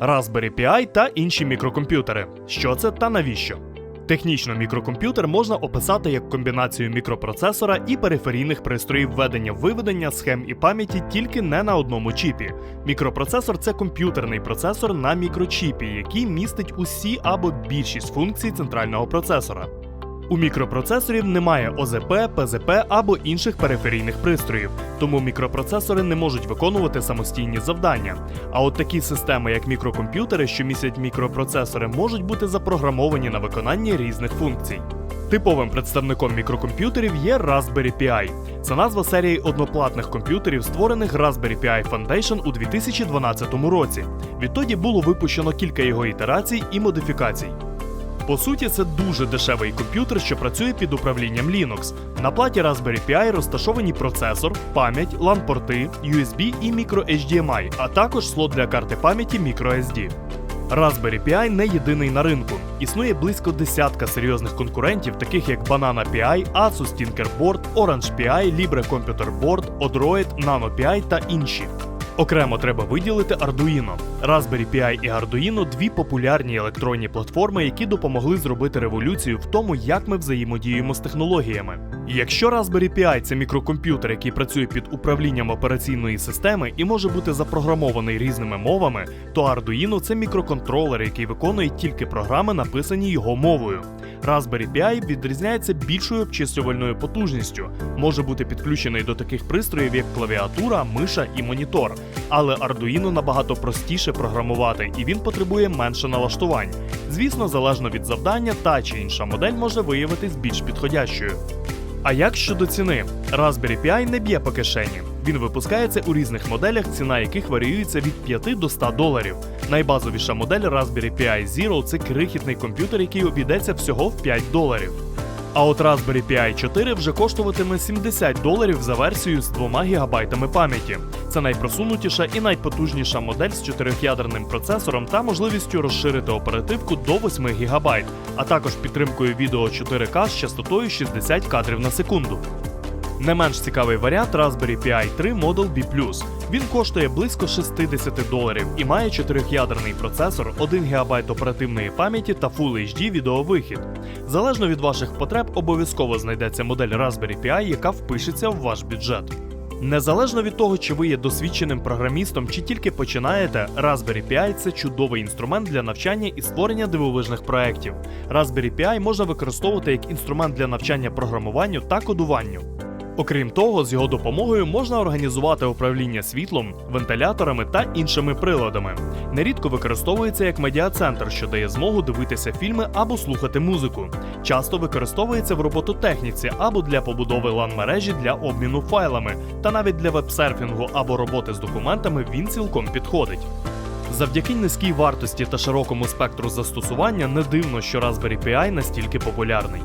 Raspberry Pi та інші мікрокомп'ютери. Що це та навіщо? Технічно мікрокомп'ютер можна описати як комбінацію мікропроцесора і периферійних пристроїв ведення виведення схем і пам'яті тільки не на одному чіпі. Мікропроцесор це комп'ютерний процесор на мікрочіпі, який містить усі або більшість функцій центрального процесора. У мікропроцесорів немає ОЗП, ПЗП або інших периферійних пристроїв, тому мікропроцесори не можуть виконувати самостійні завдання. А от такі системи, як мікрокомп'ютери, що містять мікропроцесори, можуть бути запрограмовані на виконання різних функцій. Типовим представником мікрокомп'ютерів є Raspberry Pi. Це назва серії одноплатних комп'ютерів, створених Raspberry Pi Foundation у 2012 році. Відтоді було випущено кілька його ітерацій і модифікацій. По суті, це дуже дешевий комп'ютер, що працює під управлінням Linux. На платі Raspberry Pi розташовані процесор, пам'ять, LAN-порти, USB і microHDMI, а також слот для карти пам'яті microSD. Raspberry Pi не єдиний на ринку. Існує близько десятка серйозних конкурентів, таких як Banana Pi, Asus Tinkerboard, Orange Pi, Libre Computer Board, Odroid, Nano Pi та інші. Окремо треба виділити Arduino. Raspberry Pi і Arduino – дві популярні електронні платформи, які допомогли зробити революцію в тому, як ми взаємодіємо з технологіями. Якщо Raspberry Pi – це мікрокомп'ютер, який працює під управлінням операційної системи і може бути запрограмований різними мовами, то Arduino – це мікроконтролер, який виконує тільки програми, написані його мовою. Raspberry Pi відрізняється більшою обчислювальною потужністю, може бути підключений до таких пристроїв, як клавіатура, миша і монітор. Але Arduino набагато простіше програмувати, і він потребує менше налаштувань. Звісно, залежно від завдання, та чи інша модель може виявитись більш підходящою. А як щодо ціни? Raspberry Pi не б'є по кишені. Він випускається у різних моделях, ціна яких варіюється від 5 до 100 доларів. Найбазовіша модель Raspberry Pi Zero це крихітний комп'ютер, який обійдеться всього в 5 доларів. А от Raspberry Pi 4 вже коштуватиме 70 доларів за версію з 2 ГБ пам'яті. Це найпросунутіша і найпотужніша модель з 4-ядерним процесором та можливістю розширити оперативку до 8 ГБ, а також підтримкою відео 4К з частотою 60 кадрів на секунду. Не менш цікавий варіант Raspberry Pi 3 Model B+. Він коштує близько 60 доларів і має 4-ядерний процесор, 1 ГБ оперативної пам'яті та Full HD відеовихід. Залежно від ваших потреб, обов'язково знайдеться модель Raspberry Pi, яка впишеться в ваш бюджет. Незалежно від того, чи ви є досвідченим програмістом, чи тільки починаєте, Raspberry Pi це чудовий інструмент для навчання і створення дивовижних проєктів. Raspberry Pi можна використовувати як інструмент для навчання програмуванню та кодуванню. Окрім того, з його допомогою можна організувати управління світлом, вентиляторами та іншими приладами. Нерідко використовується як медіацентр, що дає змогу дивитися фільми або слухати музику. Часто використовується в робототехніці або для побудови LAN-мережі для обміну файлами, та навіть для веб-серфінгу або роботи з документами він цілком підходить. Завдяки низькій вартості та широкому спектру застосування не дивно, що Raspberry Pi настільки популярний.